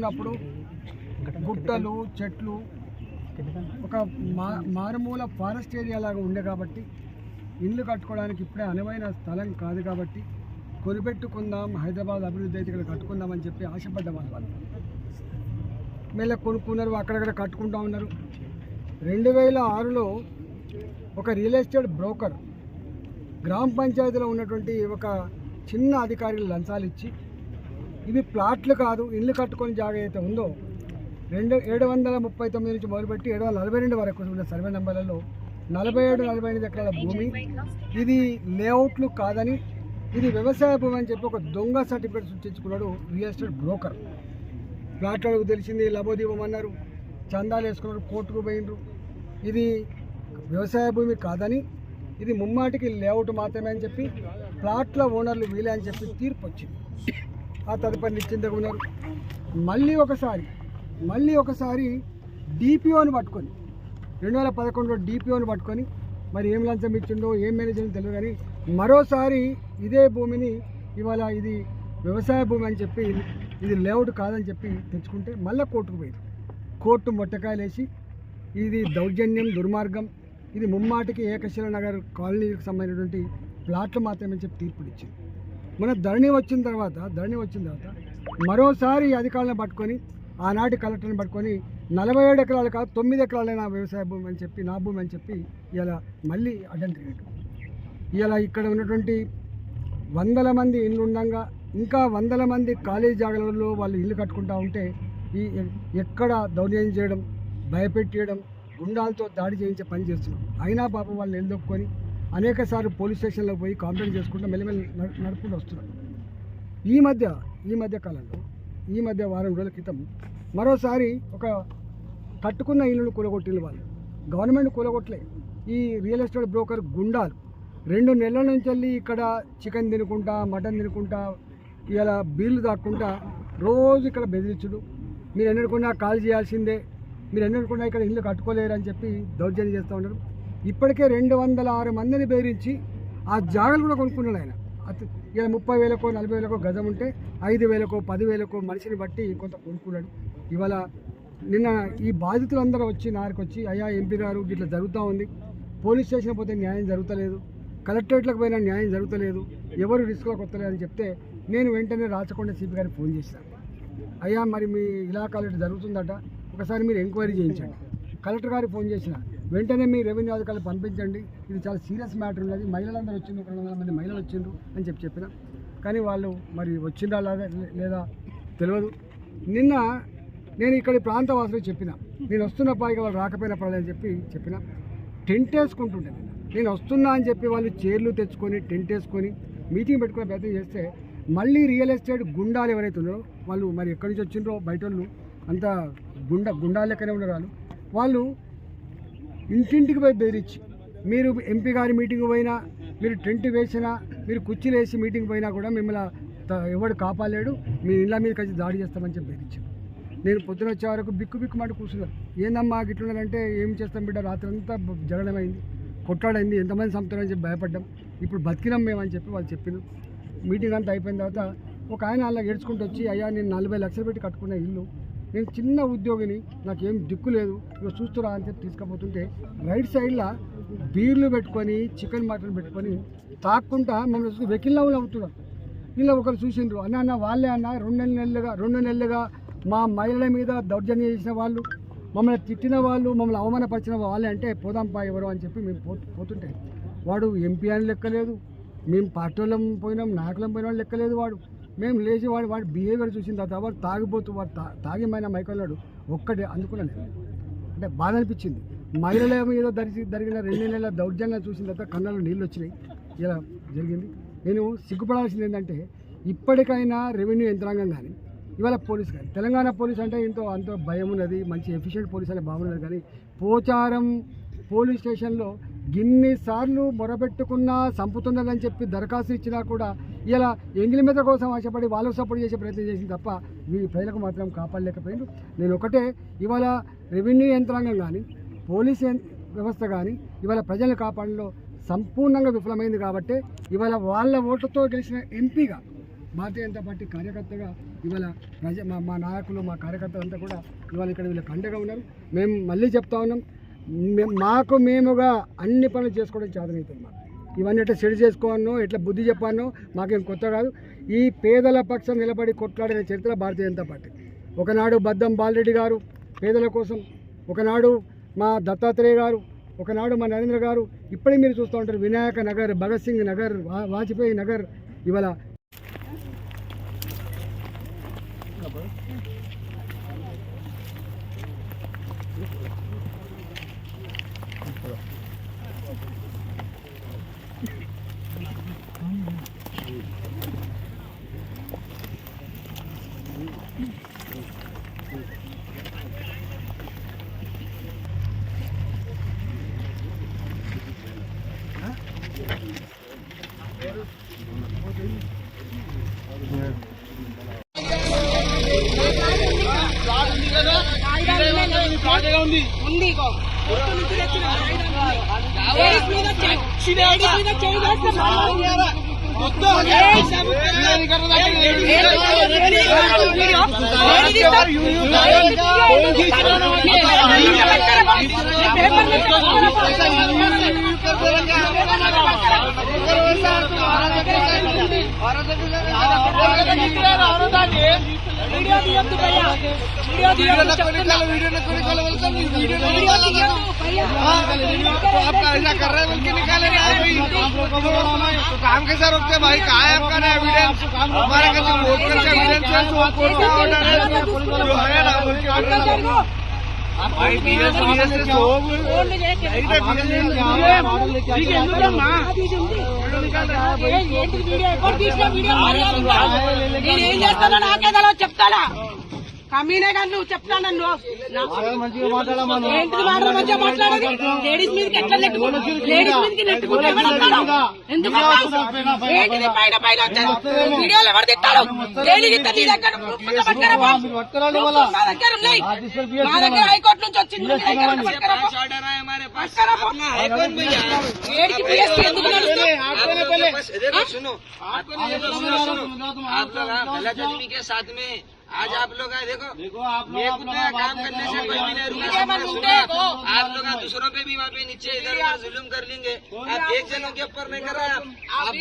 ఉన్నప్పుడు గుట్టలు చెట్లు ఒక మా మారుమూల ఫారెస్ట్ ఏరియా లాగా ఉండే కాబట్టి ఇల్లు కట్టుకోవడానికి ఇప్పుడే అనువైన స్థలం కాదు కాబట్టి కొనిపెట్టుకుందాం హైదరాబాద్ అభివృద్ధి అయితే ఇక్కడ కట్టుకుందామని చెప్పి ఆశపడ్డ వాళ్ళు మళ్ళీ కొనుక్కున్నారు అక్కడక్కడ కట్టుకుంటా ఉన్నారు. రెండు వేల ఆరులో ఒక రియల్ ఎస్టేట్ బ్రోకర్ గ్రామ పంచాయతీలో ఉన్నటువంటి ఒక చిన్న అధికారులు లంచాలు ఇచ్చి ఇవి ప్లాట్లు కాదు ఇల్లు కట్టుకొని జాగ అయితే ఉందో? రెండు ఏడు వందల ముప్పై తొమ్మిది నుంచి మొదలుపెట్టి ఏడు వందల నలభై రెండు వరకు ఉన్న సర్వే నెంబర్లలో నలభై ఏడు నలభై ఎనిమిది ఎకరాల భూమి ఇది లేఅవుట్లు కాదని ఇది వ్యవసాయ భూమి అని చెప్పి ఒక దొంగ సర్టిఫికేట్ సృష్టించుకున్నాడు రియల్ ఎస్టేట్ బ్రోకర్. ప్లాట్లకు తెలిసింది లభోదీపం అన్నారు చందాలు వేసుకున్నారు కోర్టుకు పోయినరు ఇది వ్యవసాయ భూమి కాదని ఇది ముమ్మాటికి లేఅవుట్ మాత్రమే అని చెప్పి ప్లాట్ల ఓనర్లు వీలే అని చెప్పి తీర్పు వచ్చింది. ఆ తదుపరి నిశ్చింతగా ఉన్నారు. మళ్ళీ ఒకసారి మళ్ళీ ఒకసారి డిపిఓని పట్టుకొని రెండు వేల పదకొండులో డిపిఓని పట్టుకొని మరి ఏం లంచం ఇచ్చిండో ఏం మేనేజ్మెంట్ తెలియదు కానీ మరోసారి ఇదే భూమిని ఇవాళ ఇది వ్యవసాయ భూమి అని చెప్పి ఇది లేఅవుట్ కాదని చెప్పి తెచ్చుకుంటే మళ్ళీ కోర్టుకు పోయారు. కోర్టు మొట్టకాయలేసి ఇది దౌర్జన్యం దుర్మార్గం ఇది ముమ్మాటికి ఏకశిల నగర్ కాలనీకి సంబంధించినటువంటి ప్లాట్లు మాత్రమే చెప్పి తీర్పులు ఇచ్చింది మన ధరణి వచ్చిన తర్వాత ధరణి వచ్చిన తర్వాత మరోసారి అధికారులను పట్టుకొని ఆనాటి కలెక్టర్ని పట్టుకొని నలభై ఏడు ఎకరాలు కాదు తొమ్మిది ఎకరాలే నా వ్యవసాయ భూమి అని చెప్పి నా భూమి అని చెప్పి ఇలా మళ్ళీ అడ్డం తిరిగాడు ఇలా ఇక్కడ ఉన్నటువంటి వందల మంది ఇల్లు ఉండగా ఇంకా వందల మంది ఖాళీ జాగాలలో వాళ్ళు ఇల్లు కట్టుకుంటా ఉంటే ఈ ఎక్కడ దౌర్జన్యం చేయడం భయపెట్టేయడం గుండాలతో దాడి చేయించే పని చేస్తున్నాం అయినా పాపం వాళ్ళు నిలదొక్కుని అనేక సార్లు పోలీస్ స్టేషన్లో పోయి కంప్లైంట్ చేసుకుంటూ మెల్లమెల్ల నడు- నడుపుకుంటూ వస్తున్నారు. ఈ మధ్య ఈ మధ్య కాలంలో ఈ మధ్య వారం రోజుల క్రితం మరోసారి ఒక కట్టుకున్న ఇల్లును కూలగొట్టిన వాళ్ళు. గవర్నమెంట్ కూలగొట్టలే. ఈ రియల్ ఎస్టేట్ బ్రోకర్ గుండాలు. రెండు నెలల నుంచి వెళ్ళి ఇక్కడ చికెన్ తినుకుంటా మటన్ తినుకుంటా ఇలా బిల్లు దాక్కుంటా రోజు ఇక్కడ బెదిరించుడు. మీరు ఎన్నడుకున్నా కాల్ చేయాల్సిందే. మీరు ఎన్నడుకున్నా ఇక్కడ ఇల్లు కట్టుకోలేరు అని చెప్పి దౌర్జన్యం చేస్తూ ఉన్నారు. ఇప్పటికే రెండు వందల ఆరు మందిని బెదిరించి ఆ జాగలు కూడా కొనుక్కున్నాడు ఆయన. అత- ఇలా ముప్పై వేలకో నలభై వేలకో గజం ఉంటే ఐదు వేలకో పదివేలకో మనిషిని బట్టి కొంత కొనుక్కున్నాడు. ఇవాళ నిన్న ఈ బాధితులందరూ వచ్చి నారికి వచ్చి అయ్యా ఎంపీ గారు ఇట్లా జరుగుతూ ఉంది. పోలీస్ స్టేషన్ పోతే న్యాయం జరుగుతలేదు. కలెక్టరేట్లకు పోయినా న్యాయం జరుగుతలేదు. ఎవరు రిస్క్లో కొత్తలేదు అని చెప్తే నేను వెంటనే రాచకొండ సిపి గారికి ఫోన్ చేశాను అయ్యా మరి మీ ఇలాకాలు ఇట్లా జరుగుతుందట. ఒకసారి మీరు ఎంక్వైరీ చేయించండి. కలెక్టర్ గారికి ఫోన్ చేసిన వెంటనే మీ రెవెన్యూ అధికారులు పంపించండి. ఇది చాలా సీరియస్ మ్యాటర్ ఉన్నది. మహిళలందరూ వచ్చిండ్రు. ఒక రెండు వందల మంది మహిళలు వచ్చిండ్రు అని చెప్పి చెప్పిన. కానీ వాళ్ళు మరి వచ్చిందా లేదా లేదా తెలియదు నిన్న నేను ఇక్కడ ప్రాంత వాసులు చెప్పిన. నేను వస్తున్న పాయిగా వాళ్ళు రాకపోయినా పర్వాలేదు చెప్పి చెప్పిన. టెంట్ వేసుకుంటుండే నేను. నేను వస్తున్నా అని చెప్పి వాళ్ళు చైర్లు తెచ్చుకొని టెంట్ వేసుకొని మీటింగ్ పెట్టుకునే ప్రయత్నం చేస్తే మళ్ళీ రియల్ ఎస్టేట్ గుండాలు ఎవరైతే ఉన్నారో వాళ్ళు మరి ఎక్కడి నుంచి వచ్చిండ్రో బయట వాళ్ళు అంతా గుండ గుండాలు లెక్కనే ఉన్నారు వాళ్ళు ఇంటింటికి పోయి బెదిరించి మీరు ఎంపీ గారి మీటింగ్ పోయినా మీరు టెంట్ వేసినా మీరు కుర్చీలు వేసి మీటింగ్ పోయినా కూడా మిమ్మల్ని ఎవడు కాపాలేడు మీ ఇళ్ళ మీద కలిసి దాడి చేస్తామని చెప్పి బెదిరించారు. నేను పొద్దున వచ్చే వరకు బిక్కు బిక్కు మాట కూర్చున్నారు ఏందమ్మా గిట్లున్నారంటే ఏం చేస్తాం బిడ్డ? రాత్రి అంతా జగడమైంది కొట్టాడైంది ఎంతమంది చంపుతారని చెప్పి భయపడ్డాం. ఇప్పుడు బతికినాం మేమని చెప్పి వాళ్ళు చెప్పినాం మీటింగ్ అంతా అయిపోయిన తర్వాత ఒక ఆయన అలా ఏడ్చుకుంటూ వచ్చి అయ్యా నేను నలభై లక్షలు పెట్టి కట్టుకున్న ఇల్లు నేను చిన్న ఉద్యోగిని నాకేం దిక్కు లేదు. ఇవి చూస్తురా అని చెప్పి తీసుకుపోతుంటే రైట్ సైడ్లో బీర్లు పెట్టుకొని చికెన్ మటన్ పెట్టుకొని తాక్కుంటా మమ్మల్ని చూసి వెకిల్లా అవుతున్నాం. ఇలా ఒకరు చూసిండ్రు. అన్న అన్న వాళ్ళే అన్న రెండు నెలలుగా రెండు నెలలుగా మా మహిళల మీద దౌర్జన్యం చేసిన వాళ్ళు మమ్మల్ని తిట్టిన వాళ్ళు మమ్మల్ని అవమానపరిచిన వాళ్ళే అంటే పోదాంపా ఎవరు అని చెప్పి మేము పో పోతుంటే వాడు ఎంపీ అని లెక్కలేదు. మేము పార్టీ పోయినాం నాయకులం పోయిన వాళ్ళు లెక్కలేదు వాడు. మేము లేచి వాడు వాడి బిహేవియర్ చూసిన తర్వాత వాడు తాగిపోతూ వాడు తా తాగిమైన మైకల్లాడు ఒక్కటే అందుకున్నాను నేను. అంటే బాధ అనిపించింది. మహిళల మీద దరిచి జరిగిన రెండు నెలల దౌర్జన్యం చూసిన తర్వాత కళ్ళలో నీళ్ళు వచ్చినాయి. ఇలా జరిగింది. నేను సిగ్గుపడాల్సింది ఏంటంటే ఇప్పటికైనా రెవెన్యూ యంత్రాంగం కానీ ఇవాళ పోలీస్ కానీ తెలంగాణ పోలీస్ అంటే ఎంతో అంత భయం ఉన్నది మంచి ఎఫిషియెంట్ పోలీస్ అనే భావన ఉన్నది కానీ పోచారం పోలీస్ స్టేషన్లో గిన్నిసార్లు మొరబెట్టుకున్నా చంపుతున్నదని చెప్పి దరఖాస్తు ఇచ్చినా కూడా ఇలా ఎంగిలి మీద కోసం ఆశపడి వాళ్ళకు సపోర్ట్ చేసే ప్రయత్నం చేసింది తప్ప మీ ప్రజలకు మాత్రం కాపాడలేకపోయింది నేను ఒకటే ఇవాళ రెవెన్యూ యంత్రాంగం కానీ పోలీస్ వ్యవస్థ కానీ ఇవాళ ప్రజలను కాపాడంలో సంపూర్ణంగా విఫలమైంది కాబట్టి ఇవాళ వాళ్ళ ఓట్లతో గెలిచిన ఎంపీగా భారతీయ జనతా పార్టీ కార్యకర్తగా ఇవాళ ప్రజ మా మా నాయకులు మా కార్యకర్తలంతా కూడా ఇవాళ ఇక్కడ వీళ్ళకి అండగా ఉన్నారు. మేము మళ్ళీ చెప్తా ఉన్నాం మాకు మేముగా అన్ని పనులు చేసుకోవడం చేతనవుతుంది మాకు. ఇవన్నీ ఎట్లా సెడి చేసుకోవాలో ఎట్లా బుద్ధి చెప్పానో మాకేం కొత్త కాదు. ఈ పేదల పక్షం నిలబడి కొట్లాడిన చరిత్ర భారతీయ జనతా పార్టీ. ఒకనాడు బద్దం బాలరెడ్డి గారు పేదల కోసం ఒకనాడు మా దత్తాత్రేయ గారు ఒకనాడు మా నరేంద్ర గారు ఇప్పుడే మీరు చూస్తూ ఉంటారు వినాయక నగర్ భగత్ సింగ్ నగర్ వా- వాజ్పేయి నగర్ ఇవాళ ఉంది ఇగో. పొట్టు నుంచి తెచ్చిన కాగితం ఉంది. లేడీస్ दिया तू भैया वीडियो तो दिया तो वीडियो ना निकालो वीडियो ना निकालो बोलता नहीं वीडियो ना निकालो दिया तू भैया तो आपका ऐसा कर रहे हैं बोल निकाले रहे हैं भाई तो काम कैसे रोकते हैं भाई? कहा है आपका ना एविडेंस हमारे घर से वोट करके एविडेंस है। तो कोर्ट का ऑर्डर है। जो है ना बोल के ऑर्डर వీడియో? ఎవరు ఏం చేస్తానో నాకే తెలియదు చెప్తానా? కమీనే కానీ నువ్వు చెప్తా నన్ను ఏంటిది మాటలు మంచిగా మాట్లాడేది లేడీస్ మీదకి ఎట్లా నెట్టుకుంటా లేడీస్ మీదకి నెట్టుకుంటే ఎవరు వస్తారు? ఎందుకు వస్తారు? ఏంటిది పైన పైన వచ్చారు వీడియోలు ఎవరు తిట్టారు దేనికి తిట్టారు? నీ దగ్గర proof ఉందా? పట్టుకురా పో. Proof మా దగ్గర ఉన్నాయి మా దగ్గర హైకోర్టు నుంచి వచ్చింది నీ దగ్గర ఉంటే పట్టుకురా పో. ऑर्डर है हमारे पास పట్టుకురా పో. ఏడికి PSP ఎందుకు నడుస్తుంది? सुनो सुनो सुनो आप लोग हाँ, गलत आदमी के साथ में आज आप लोग आए देखो। देखो आप लोग काम करने से कोई भी नहीं रुका आप लोग दूसरों पे भी वहाँ पे नीचे इधर उधर जुलूम कर लेंगे। आप एक जनों के ऊपर नहीं कर रहे आप। आप